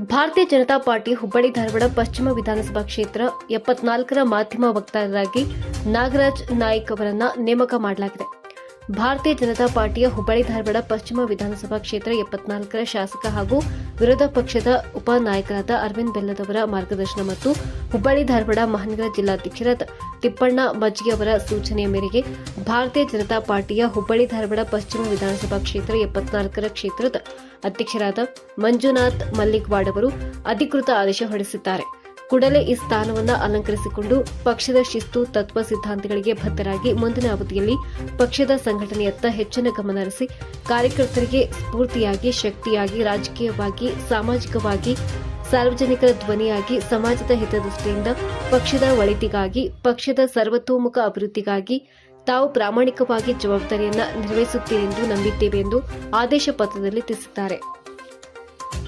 ಭಾರತೀಯ ಜನತಾ ಪಾರ್ಟಿ ಹುಬ್ಬಳ್ಳಿ ಧಾರವಾಡ ಪಶ್ಚಿಮ ವಿಧಾನಸಭಾ ಕ್ಷೇತ್ರ ಎಪ್ಪತ್ನಾಲ್ಕರ ಮಾಧ್ಯಮ ವಕ್ತಾರರಾಗಿ ನಾಗರಾಜ್ ನಾಯ್ಕ್ ಅವರನ್ನ ನೇಮಕ ಮಾಡಲಾಗಿದೆ. ಭಾರತೀಯ ಜನತಾ ಪಾರ್ಟಿಯ ಹುಬ್ಬಳ್ಳಿ ಧಾರವಾಡ ಪಶ್ಚಿಮ ವಿಧಾನಸಭಾ ಕ್ಷೇತ್ರ ಎಪ್ಪತ್ನಾಲ್ಕರ ಶಾಸಕ ಹಾಗೂ ವಿರೋಧ ಪಕ್ಷದ ಉಪ ನಾಯಕರಾದ ಅರವಿಂದ್ ಬೆಲ್ಲದವರ ಮಾರ್ಗದರ್ಶನ ಮತ್ತು ಹುಬ್ಬಳ್ಳಿ ಧಾರವಾಡ ಮಹಾನಗರ ಜಿಲ್ಲಾಧ್ಯಕ್ಷರಾದ ತಿಪ್ಪಣ್ಣ ಮಜ್ಜಿ ಅವರ ಸೂಚನೆಯ ಮೇರೆಗೆ ಭಾರತೀಯ ಜನತಾ ಪಾರ್ಟಿಯ ಹುಬ್ಬಳ್ಳಿ ಧಾರವಾಡ ಪಶ್ಚಿಮ ವಿಧಾನಸಭಾ ಕ್ಷೇತ್ರ ಎಪ್ಪತ್ನಾಲ್ಕರ ಕ್ಷೇತ್ರದ ಅಧ್ಯಕ್ಷರಾದ ಮಂಜುನಾಥ್ ಮಲ್ಲಿಕ್ವಾಡ್ ಅವರು ಅಧಿಕೃತ ಆದೇಶ ಹೊರಡಿಸಿದ್ದಾರೆ. ಕೂಡಲೇ ಈ ಸ್ಥಾನವನ್ನು ಅಲಂಕರಿಸಿಕೊಂಡು ಪಕ್ಷದ ಶಿಸ್ತು, ತತ್ವ ಸಿದ್ಧಾಂತಗಳಿಗೆ ಬದ್ಧರಾಗಿ ಮುಂದಿನ ಅವಧಿಯಲ್ಲಿ ಪಕ್ಷದ ಸಂಘಟನೆಯತ್ತ ಹೆಚ್ಚಿನ ಗಮನ ಹರಿಸಿ ಕಾರ್ಯಕರ್ತರಿಗೆ ಸ್ಫೂರ್ತಿಯಾಗಿ, ಶಕ್ತಿಯಾಗಿ, ರಾಜಕೀಯವಾಗಿ, ಸಾಮಾಜಿಕವಾಗಿ, ಸಾರ್ವಜನಿಕರ ಧ್ವನಿಯಾಗಿ, ಸಮಾಜದ ಹಿತದೃಷ್ಟಿಯಿಂದ ಪಕ್ಷದ ಒಳಿತಿಗಾಗಿ, ಪಕ್ಷದ ಸರ್ವತೋಮುಖ ಅಭಿವೃದ್ಧಿಗಾಗಿ ತಾವು ಪ್ರಾಮಾಣಿಕವಾಗಿ ಜವಾಬ್ದಾರಿಯನ್ನ ನಿರ್ವಹಿಸುತ್ತೀರೆಂದು ನಂಬಿದ್ದೇವೆ ಎಂದು ಆದೇಶ ಪತ್ರದಲ್ಲಿ ತಿಳಿಸಿದ್ದಾರೆ.